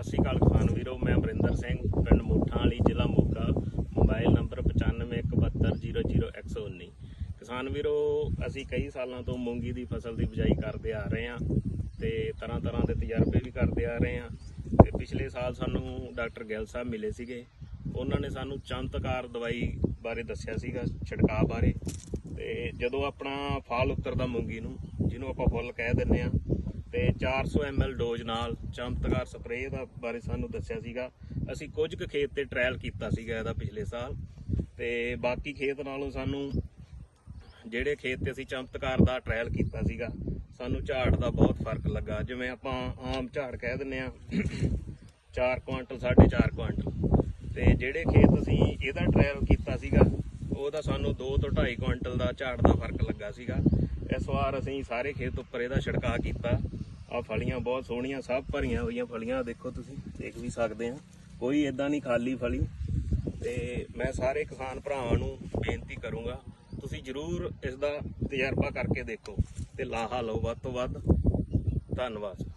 ਸਤਿ ਸ਼੍ਰੀ ਅਕਾਲ ਕਿਸਾਨ ਵੀਰੋ, ਮੈਂ ਅਮਰਿੰਦਰ ਸਿੰਘ, ਪਿੰਡ ਮੋਠਾਂ ਵਾਲੀ, ਜ਼ਿਲ੍ਹਾ ਮੋਗਾ, ਮੋਬਾਈਲ ਨੰਬਰ 9517000119 ਕਿਸਾਨ ਵੀਰੋ, ਅਸੀਂ ਕਈ ਸਾਲਾਂ ਤੋਂ ਮੂੰਗੀ ਦੀ ਫਸਲ ਦੀ ਬਿਜਾਈ ਕਰਦੇ ਆ ਰਹੇ ਹਾਂ ਤੇ ਤਰ੍ਹਾਂ ਤਰ੍ਹਾਂ ਦੇ ਤਜਰਬੇ ਵੀ ਕਰਦੇ ਆ ਰਹੇ ਹਾਂ ਤੇ ਪਿਛਲੇ ਸਾਲ ਸਾਨੂੰ ਡਾਕਟਰ ਗਿੱਲ ਸਾਹਿਬ ਮਿਲੇ ਸੀਗੇ। ਉਹਨਾਂ ਨੇ ਸਾਨੂੰ ਚਮਤਕਾਰ ਦਵਾਈ ਬਾਰੇ ਦੱਸਿਆ ਸੀਗਾ, ਛਿੜਕਾਅ ਬਾਰੇ। ਤੇ ਜਦੋਂ ਆਪਣਾ ਫਾਲ ਉਤਰਦਾ ਮੂੰਗੀ ਨੂੰ, ਜਿਹਨੂੰ ਆਪਾਂ ਫੁੱਲ ਕਹਿ ਦਿੰਨੇ ਆ ਤੇ 400 ml ਡੋਜ਼ ਨਾਲ ਚਮਤਕਾਰ ਸਪਰੇਅ ਦਾ ਬਾਰੇ ਸਾਨੂੰ ਦੱਸਿਆ ਸੀਗਾ। ਅਸੀਂ ਕੁਝ ਕੁ ਖੇਤ ਤੇ ਟ੍ਰਾਇਲ ਕੀਤਾ ਸੀਗਾ ਇਹਦਾ ਪਿਛਲੇ ਸਾਲ। ਤੇ ਬਾਕੀ ਖੇਤ ਨਾਲੋਂ ਸਾਨੂੰ ਜਿਹੜੇ ਖੇਤ ਤੇ ਅਸੀਂ ਚਮਤਕਾਰ ਦਾ ਟ੍ਰਾਇਲ ਕੀਤਾ ਸੀਗਾ, ਸਾਨੂੰ ਝਾੜ ਦਾ ਬਹੁਤ ਫ਼ਰਕ ਲੱਗਾ। ਜਿਵੇਂ ਆਪਾਂ ਆਮ ਝਾੜ ਕਹਿ ਦਿੰਨੇ ਆ 4 ਕੁਆਂਟਲ 4.5 ਕੁਆਂਟਲ। ਤੇ ਜਿਹੜੇ ਖੇਤ ਅਸੀਂ ਇਹਦਾ ਟ੍ਰਾਇਲ ਕੀਤਾ ਸੀਗਾ, ਉਹਦਾ ਸਾਨੂੰ 2 ਤੋਂ 2.5 ਕੁਇੰਟਲ ਦਾ ਝਾੜ ਦਾ ਫ਼ਰਕ ਲੱਗਾ ਸੀਗਾ। ਇਸ ਵਾਰ ਅਸੀਂ ਸਾਰੇ ਖੇਤ ਉੱਪਰ ਇਹਦਾ ਛਿੜਕਾਅ ਕੀਤਾ। ਆ ਫਲੀਆਂ ਬਹੁਤ ਸੋਹਣੀਆਂ, ਸਭ ਭਰੀਆਂ ਹੋਈਆਂ ਫਲੀਆਂ ਦੇਖੋ ਤੁਸੀਂ, ਦੇਖ ਵੀ ਸਕਦੇ ਆ। ਕੋਈ ਇਦਾਂ ਨਹੀਂ ਖਾਲੀ ਫਲੀ। ਤੇ ਮੈਂ ਸਾਰੇ ਕਿਸਾਨ ਭਰਾਵਾਂ ਨੂੰ ਬੇਨਤੀ ਕਰੂੰਗਾ, ਤੁਸੀਂ ਜਰੂਰ ਇਸ ਦਾ ਤਜਰਬਾ ਕਰਕੇ ਦੇਖੋ ਤੇ ਲਾਹਾ ਲਓ ਵੱਧ ਤੋਂ ਵੱਧ। ਧੰਨਵਾਦ।